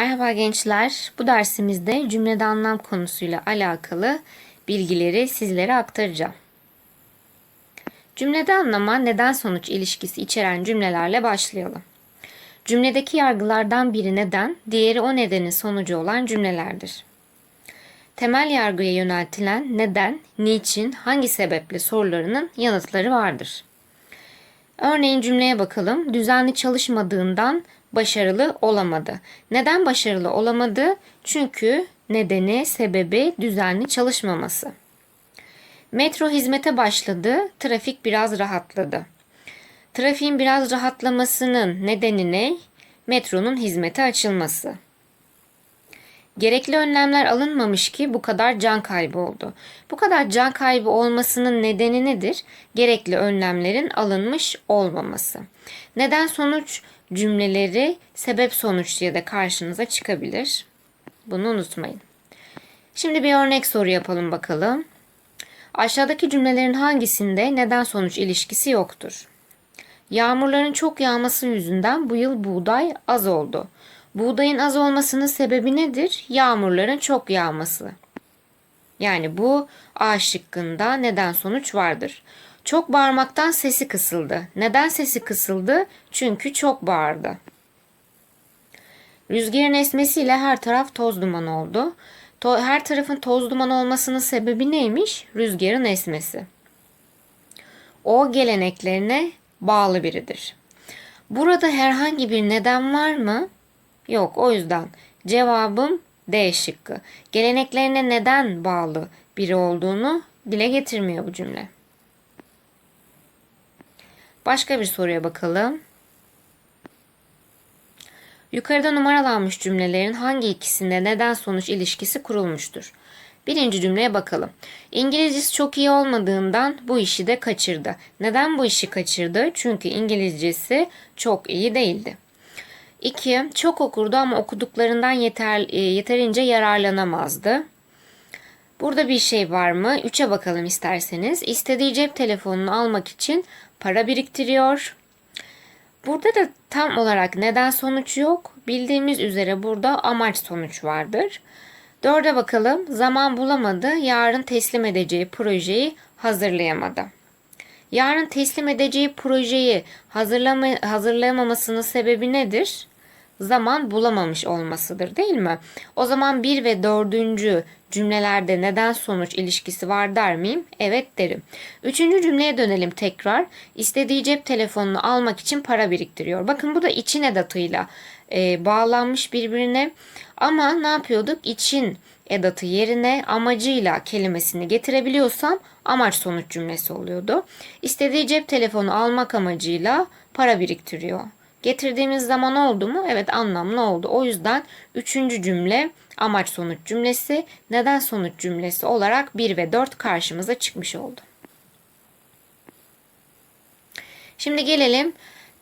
Merhaba gençler. Bu dersimizde cümlede anlam konusuyla alakalı bilgileri sizlere aktaracağım. Cümlede anlama neden sonuç ilişkisi içeren cümlelerle başlayalım. Cümledeki yargılardan biri neden, diğeri o nedenin sonucu olan cümlelerdir. Temel yargıya yöneltilen neden, niçin, hangi sebeple sorularının yanıtları vardır. Örneğin cümleye bakalım. Düzenli çalışmadığından başarılı olamadı. Neden başarılı olamadı? Çünkü nedeni, sebebi düzenli çalışmaması. Metro hizmete başladı, trafik biraz rahatladı. Trafiğin biraz rahatlamasının nedeni ne? Metronun hizmete açılması. Gerekli önlemler alınmamış ki bu kadar can kaybı oldu. Bu kadar can kaybı olmasının nedeni nedir? Gerekli önlemlerin alınmış olmaması. Neden sonuç cümleleri sebep sonuç diye de karşınıza çıkabilir. Bunu unutmayın. Şimdi bir örnek soru yapalım bakalım. Aşağıdaki cümlelerin hangisinde neden sonuç ilişkisi yoktur? Yağmurların çok yağması yüzünden bu yıl buğday az oldu. Buğdayın az olmasının sebebi nedir? Yağmurların çok yağması. Yani bu A şıkkında neden sonuç vardır. Çok bağırmaktan sesi kısıldı. Neden sesi kısıldı? Çünkü çok bağırdı. Rüzgarın esmesiyle her taraf toz duman oldu. To- her tarafın toz duman olmasının sebebi neymiş? Rüzgarın esmesi. O geleneklerine bağlı biridir. Burada herhangi bir neden var mı? Yok. O yüzden cevabım D şıkkı. Geleneklerine neden bağlı biri olduğunu dile getirmiyor bu cümle. Başka bir soruya bakalım. Yukarıda numaralanmış cümlelerin hangi ikisinde neden sonuç ilişkisi kurulmuştur? Birinci cümleye bakalım. İngilizcesi çok iyi olmadığından bu işi de kaçırdı. Neden bu işi kaçırdı? Çünkü İngilizcesi çok iyi değildi. 2. Çok okurdu ama okuduklarından yeter, e, yeterince yararlanamazdı. Burada bir şey var mı? 3'e bakalım isterseniz. İstediği cep telefonunu almak için para biriktiriyor. Burada da tam olarak neden sonuç yok. Bildiğimiz üzere burada amaç sonuç vardır. Dörde bakalım. Zaman bulamadı. Yarın teslim edeceği projeyi hazırlayamadı. Yarın teslim edeceği projeyi hazırlama, hazırlayamamasının sebebi nedir? Zaman bulamamış olmasıdır değil mi? O zaman bir ve dördüncü cümlelerde neden sonuç ilişkisi var der miyim? Evet derim. Üçüncü cümleye dönelim tekrar. İstediği cep telefonunu almak için para biriktiriyor. Bakın bu da için edatıyla e, bağlanmış birbirine. Ama ne yapıyorduk? İçin edatı yerine amacıyla kelimesini getirebiliyorsam amaç sonuç cümlesi oluyordu. İstediği cep telefonu almak amacıyla para biriktiriyor. Getirdiğimiz zaman oldu mu? Evet anlamlı oldu. O yüzden üçüncü cümle amaç sonuç cümlesi, neden sonuç cümlesi olarak 1 ve 4 karşımıza çıkmış oldu. Şimdi gelelim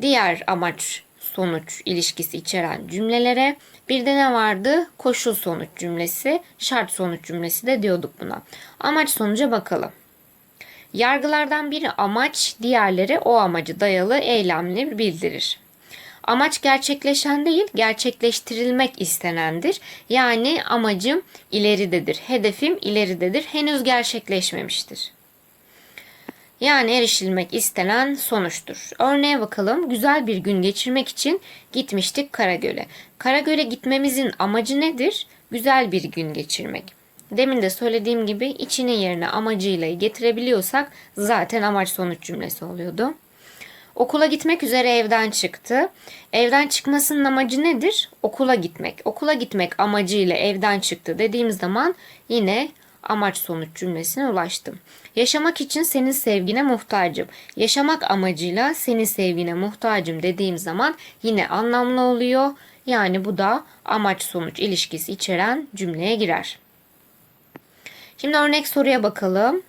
diğer amaç sonuç ilişkisi içeren cümlelere. Bir de ne vardı? Koşul sonuç cümlesi, şart sonuç cümlesi de diyorduk buna. Amaç sonuca bakalım. Yargılardan biri amaç, diğerleri o amacı dayalı eylemleri bildirir. Amaç gerçekleşen değil, gerçekleştirilmek istenendir. Yani amacım ileridedir, hedefim ileridedir, henüz gerçekleşmemiştir. Yani erişilmek istenen sonuçtur. Örneğe bakalım. Güzel bir gün geçirmek için gitmiştik Karagöl'e. Karagöl'e gitmemizin amacı nedir? Güzel bir gün geçirmek. Demin de söylediğim gibi içinin yerine amacıyla getirebiliyorsak zaten amaç sonuç cümlesi oluyordu. Okula gitmek üzere evden çıktı. Evden çıkmasının amacı nedir? Okula gitmek. Okula gitmek amacıyla evden çıktı dediğim zaman yine amaç sonuç cümlesine ulaştım. Yaşamak için senin sevgine muhtacım. Yaşamak amacıyla senin sevgine muhtacım dediğim zaman yine anlamlı oluyor. Yani bu da amaç sonuç ilişkisi içeren cümleye girer. Şimdi örnek soruya bakalım.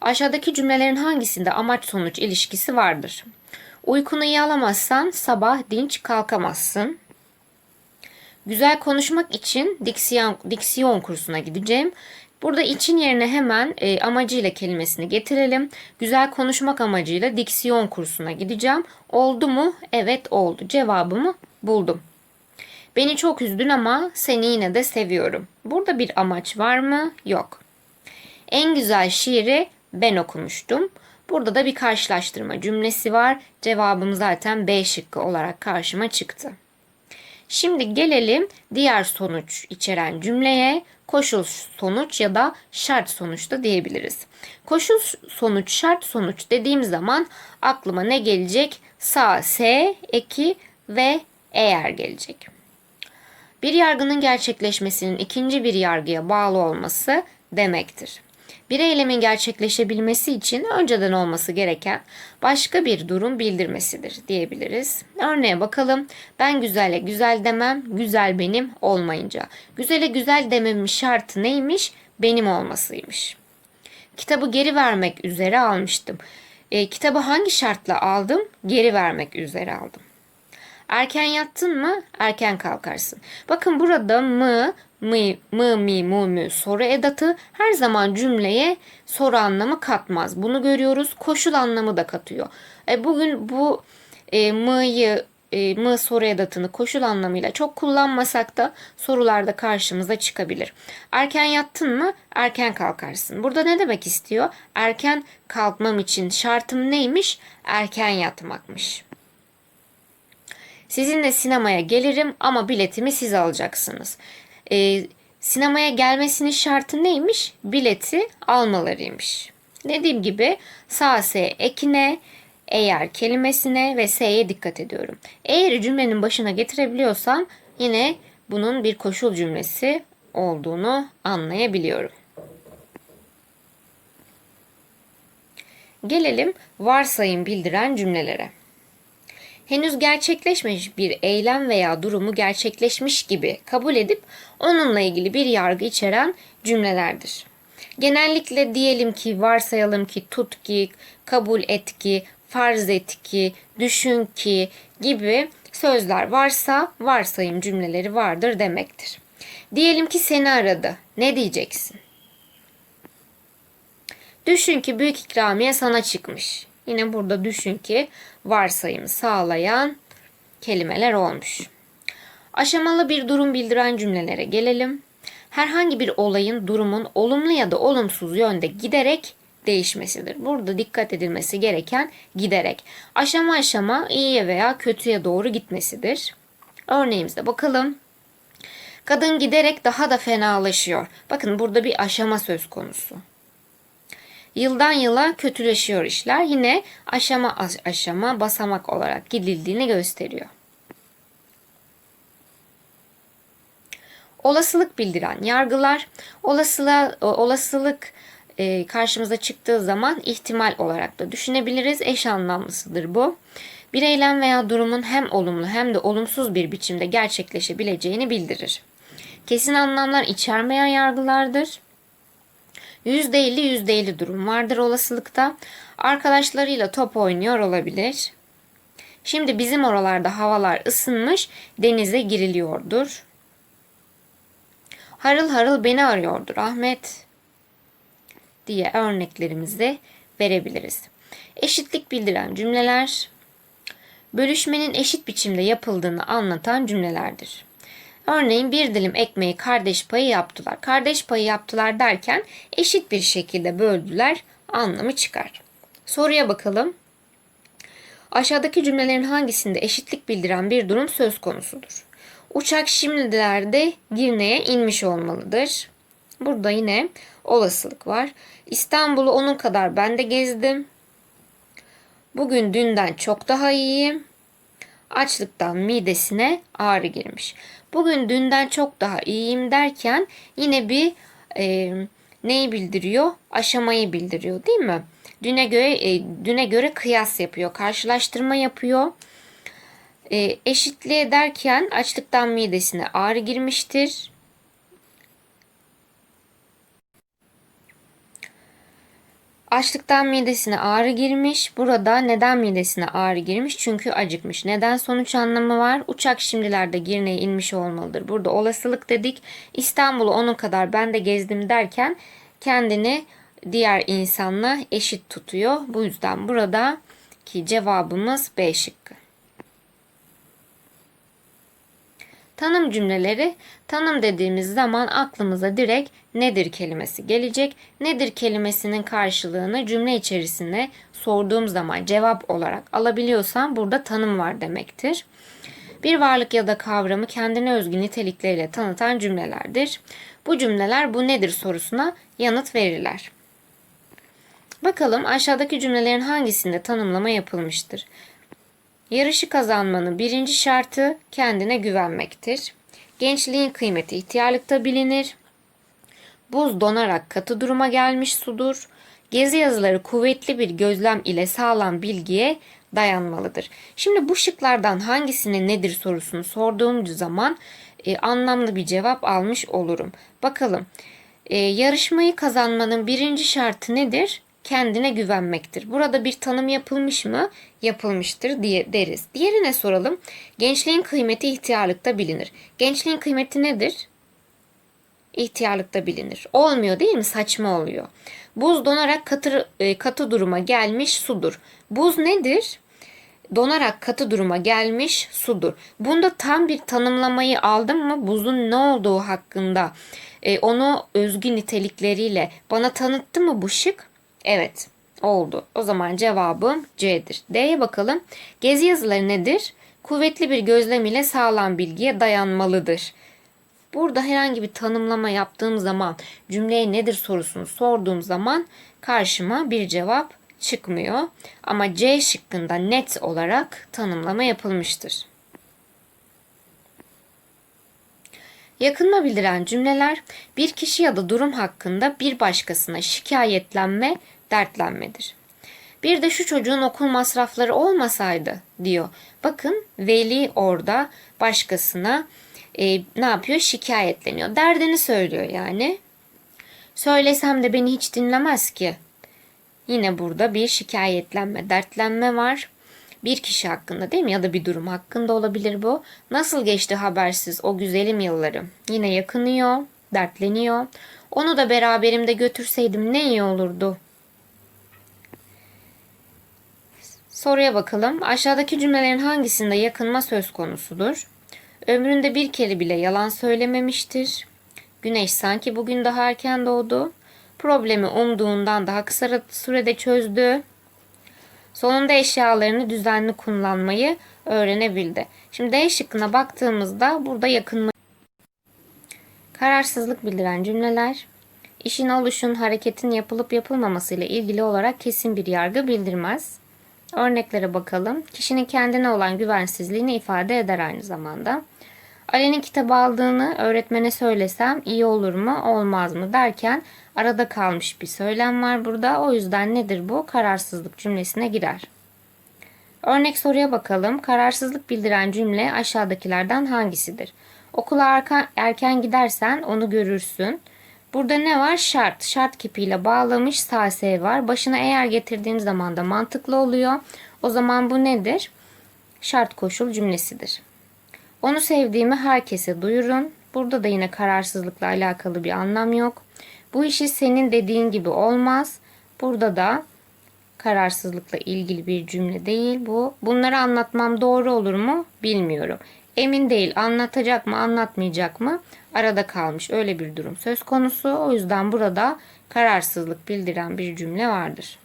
Aşağıdaki cümlelerin hangisinde amaç sonuç ilişkisi vardır? Uykunu iyi alamazsan sabah dinç kalkamazsın. Güzel konuşmak için diksiyon, diksiyon kursuna gideceğim. Burada için yerine hemen e, amacıyla kelimesini getirelim. Güzel konuşmak amacıyla diksiyon kursuna gideceğim. Oldu mu? Evet oldu. Cevabımı buldum. Beni çok üzdün ama seni yine de seviyorum. Burada bir amaç var mı? Yok. En güzel şiiri ben okumuştum. Burada da bir karşılaştırma cümlesi var. Cevabım zaten B şıkkı olarak karşıma çıktı. Şimdi gelelim diğer sonuç içeren cümleye. Koşul sonuç ya da şart sonuç da diyebiliriz. Koşul sonuç, şart sonuç dediğim zaman aklıma ne gelecek? Sağ, S, eki ve eğer gelecek. Bir yargının gerçekleşmesinin ikinci bir yargıya bağlı olması demektir. Bir eylemin gerçekleşebilmesi için önceden olması gereken başka bir durum bildirmesidir diyebiliriz. Örneğe bakalım. Ben güzele güzel demem, güzel benim olmayınca. Güzele güzel dememin şartı neymiş? Benim olmasıymış. Kitabı geri vermek üzere almıştım. E, kitabı hangi şartla aldım? Geri vermek üzere aldım. Erken yattın mı? Erken kalkarsın. Bakın burada mı, mı, mı, mi, mu, mü soru edatı her zaman cümleye soru anlamı katmaz. Bunu görüyoruz. Koşul anlamı da katıyor. E, bugün bu e, mı'yı e, mı soru edatını koşul anlamıyla çok kullanmasak da sorularda karşımıza çıkabilir. Erken yattın mı? Erken kalkarsın. Burada ne demek istiyor? Erken kalkmam için şartım neymiş? Erken yatmakmış. Sizinle sinemaya gelirim ama biletimi siz alacaksınız. Ee, sinemaya gelmesinin şartı neymiş? Bileti almalarıymış. Dediğim gibi sağ S ekine, eğer kelimesine ve S'ye dikkat ediyorum. Eğer cümlenin başına getirebiliyorsam yine bunun bir koşul cümlesi olduğunu anlayabiliyorum. Gelelim varsayım bildiren cümlelere henüz gerçekleşmemiş bir eylem veya durumu gerçekleşmiş gibi kabul edip onunla ilgili bir yargı içeren cümlelerdir. Genellikle diyelim ki, varsayalım ki, tut ki, kabul et ki, farz et ki, düşün ki gibi sözler varsa varsayım cümleleri vardır demektir. Diyelim ki seni aradı. Ne diyeceksin? Düşün ki büyük ikramiye sana çıkmış. Yine burada düşün ki varsayımı sağlayan kelimeler olmuş. Aşamalı bir durum bildiren cümlelere gelelim. Herhangi bir olayın durumun olumlu ya da olumsuz yönde giderek değişmesidir. Burada dikkat edilmesi gereken giderek. Aşama aşama iyiye veya kötüye doğru gitmesidir. Örneğimize bakalım. Kadın giderek daha da fenalaşıyor. Bakın burada bir aşama söz konusu. Yıldan yıla kötüleşiyor işler. Yine aşama aşama basamak olarak gidildiğini gösteriyor. Olasılık bildiren yargılar olasılığa, olasılık e, karşımıza çıktığı zaman ihtimal olarak da düşünebiliriz. Eş anlamlısıdır bu. Bir eylem veya durumun hem olumlu hem de olumsuz bir biçimde gerçekleşebileceğini bildirir. Kesin anlamlar içermeyen yargılardır. %50 %50 durum vardır olasılıkta. Arkadaşlarıyla top oynuyor olabilir. Şimdi bizim oralarda havalar ısınmış, denize giriliyordur. Harıl harıl beni arıyordur Ahmet diye örneklerimizi verebiliriz. Eşitlik bildiren cümleler, bölüşmenin eşit biçimde yapıldığını anlatan cümlelerdir. Örneğin bir dilim ekmeği kardeş payı yaptılar. Kardeş payı yaptılar derken eşit bir şekilde böldüler anlamı çıkar. Soruya bakalım. Aşağıdaki cümlelerin hangisinde eşitlik bildiren bir durum söz konusudur? Uçak şimdilerde Girne'ye inmiş olmalıdır. Burada yine olasılık var. İstanbul'u onun kadar ben de gezdim. Bugün dünden çok daha iyiyim. Açlıktan midesine ağrı girmiş. Bugün dünden çok daha iyiyim derken yine bir e, neyi bildiriyor? Aşamayı bildiriyor değil mi? Düne göre e, düne göre kıyas yapıyor, karşılaştırma yapıyor. E, eşitliğe derken açlıktan midesine ağrı girmiştir. Açlıktan midesine ağrı girmiş. Burada neden midesine ağrı girmiş? Çünkü acıkmış. Neden sonuç anlamı var? Uçak şimdilerde Girne'ye inmiş olmalıdır. Burada olasılık dedik. İstanbul'u onun kadar ben de gezdim derken kendini diğer insanla eşit tutuyor. Bu yüzden burada ki cevabımız B şıkkı. Tanım cümleleri tanım dediğimiz zaman aklımıza direkt nedir kelimesi gelecek. Nedir kelimesinin karşılığını cümle içerisine sorduğum zaman cevap olarak alabiliyorsam burada tanım var demektir. Bir varlık ya da kavramı kendine özgü nitelikleriyle tanıtan cümlelerdir. Bu cümleler bu nedir sorusuna yanıt verirler. Bakalım aşağıdaki cümlelerin hangisinde tanımlama yapılmıştır? Yarışı kazanmanın birinci şartı kendine güvenmektir. Gençliğin kıymeti ihtiyarlıkta bilinir. Buz donarak katı duruma gelmiş sudur. Gezi yazıları kuvvetli bir gözlem ile sağlam bilgiye dayanmalıdır. Şimdi bu şıklardan hangisine nedir sorusunu sorduğum zaman e, anlamlı bir cevap almış olurum. Bakalım e, yarışmayı kazanmanın birinci şartı nedir? Kendine güvenmektir. Burada bir tanım yapılmış mı? Yapılmıştır diye deriz. Diğerine soralım. Gençliğin kıymeti ihtiyarlıkta bilinir. Gençliğin kıymeti nedir? ihtiyarlıkta bilinir. Olmuyor değil mi? Saçma oluyor. Buz donarak katı, e, katı duruma gelmiş sudur. Buz nedir? Donarak katı duruma gelmiş sudur. Bunda tam bir tanımlamayı aldım mı buzun ne olduğu hakkında e, onu özgü nitelikleriyle bana tanıttı mı bu şık? Evet oldu. O zaman cevabım C'dir. D'ye bakalım. Gezi yazıları nedir? Kuvvetli bir gözlem ile sağlam bilgiye dayanmalıdır. Burada herhangi bir tanımlama yaptığım zaman cümleye nedir sorusunu sorduğum zaman karşıma bir cevap çıkmıyor. Ama C şıkkında net olarak tanımlama yapılmıştır. Yakınma bildiren cümleler bir kişi ya da durum hakkında bir başkasına şikayetlenme, dertlenmedir. Bir de şu çocuğun okul masrafları olmasaydı diyor. Bakın veli orada başkasına e, ne yapıyor? Şikayetleniyor. Derdini söylüyor yani. Söylesem de beni hiç dinlemez ki. Yine burada bir şikayetlenme, dertlenme var. Bir kişi hakkında değil mi? Ya da bir durum hakkında olabilir bu. Nasıl geçti habersiz o güzelim yıllarım? Yine yakınıyor, dertleniyor. Onu da beraberimde götürseydim ne iyi olurdu. Soruya bakalım. Aşağıdaki cümlelerin hangisinde yakınma söz konusudur? Ömründe bir kere bile yalan söylememiştir. Güneş sanki bugün daha erken doğdu. Problemi umduğundan daha kısa sürede çözdü. Sonunda eşyalarını düzenli kullanmayı öğrenebildi. Şimdi D şıkkına baktığımızda burada yakınma kararsızlık bildiren cümleler işin oluşun hareketin yapılıp yapılmamasıyla ilgili olarak kesin bir yargı bildirmez. Örneklere bakalım. Kişinin kendine olan güvensizliğini ifade eder aynı zamanda. Ali'nin kitabı aldığını öğretmene söylesem iyi olur mu olmaz mı derken arada kalmış bir söylem var burada. O yüzden nedir bu? Kararsızlık cümlesine girer. Örnek soruya bakalım. Kararsızlık bildiren cümle aşağıdakilerden hangisidir? Okula erken, gidersen onu görürsün. Burada ne var? Şart. Şart kipiyle bağlamış sase var. Başına eğer getirdiğim zaman da mantıklı oluyor. O zaman bu nedir? Şart koşul cümlesidir. Onu sevdiğimi herkese duyurun. Burada da yine kararsızlıkla alakalı bir anlam yok. Bu işi senin dediğin gibi olmaz. Burada da kararsızlıkla ilgili bir cümle değil bu. Bunları anlatmam doğru olur mu bilmiyorum. Emin değil anlatacak mı anlatmayacak mı arada kalmış öyle bir durum söz konusu. O yüzden burada kararsızlık bildiren bir cümle vardır.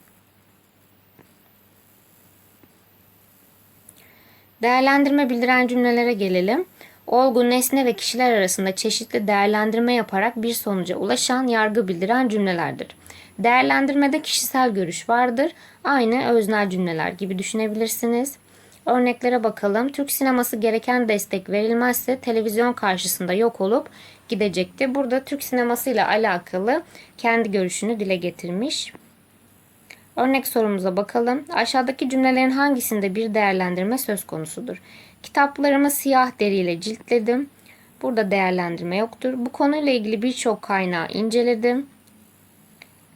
Değerlendirme bildiren cümlelere gelelim. Olgu, nesne ve kişiler arasında çeşitli değerlendirme yaparak bir sonuca ulaşan yargı bildiren cümlelerdir. Değerlendirmede kişisel görüş vardır. Aynı öznel cümleler gibi düşünebilirsiniz. Örneklere bakalım. Türk sineması gereken destek verilmezse televizyon karşısında yok olup gidecekti. Burada Türk sineması ile alakalı kendi görüşünü dile getirmiş. Örnek sorumuza bakalım. Aşağıdaki cümlelerin hangisinde bir değerlendirme söz konusudur? Kitaplarımı siyah deriyle ciltledim. Burada değerlendirme yoktur. Bu konuyla ilgili birçok kaynağı inceledim.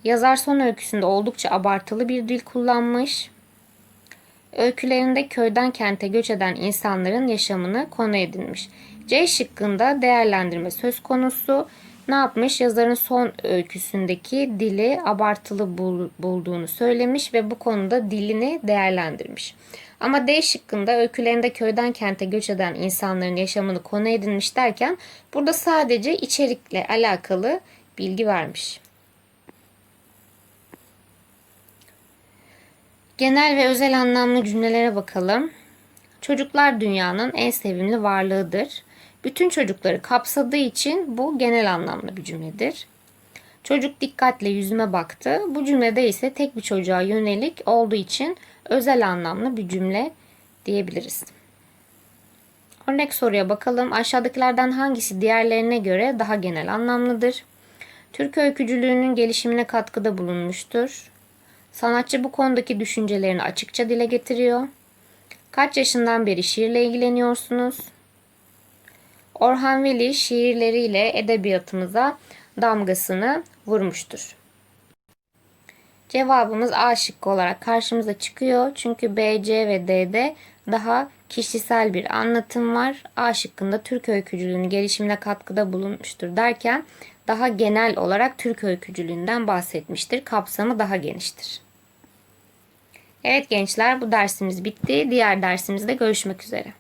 Yazar son öyküsünde oldukça abartılı bir dil kullanmış. Öykülerinde köyden kente göç eden insanların yaşamını konu edinmiş. C şıkkında değerlendirme söz konusu ne yapmış? Yazarın son öyküsündeki dili abartılı bulduğunu söylemiş ve bu konuda dilini değerlendirmiş. Ama D şıkkında öykülerinde köyden kente göç eden insanların yaşamını konu edinmiş derken burada sadece içerikle alakalı bilgi vermiş. Genel ve özel anlamlı cümlelere bakalım. Çocuklar dünyanın en sevimli varlığıdır. Bütün çocukları kapsadığı için bu genel anlamlı bir cümledir. Çocuk dikkatle yüzüme baktı. Bu cümlede ise tek bir çocuğa yönelik olduğu için özel anlamlı bir cümle diyebiliriz. Örnek soruya bakalım. Aşağıdakilerden hangisi diğerlerine göre daha genel anlamlıdır? Türk öykücülüğünün gelişimine katkıda bulunmuştur. Sanatçı bu konudaki düşüncelerini açıkça dile getiriyor. Kaç yaşından beri şiirle ilgileniyorsunuz? Orhan Veli şiirleriyle edebiyatımıza damgasını vurmuştur. Cevabımız A şıkkı olarak karşımıza çıkıyor. Çünkü B, C ve D'de daha kişisel bir anlatım var. A şıkkında Türk öykücülüğünün gelişimine katkıda bulunmuştur derken daha genel olarak Türk öykücülüğünden bahsetmiştir. Kapsamı daha geniştir. Evet gençler bu dersimiz bitti. Diğer dersimizde görüşmek üzere.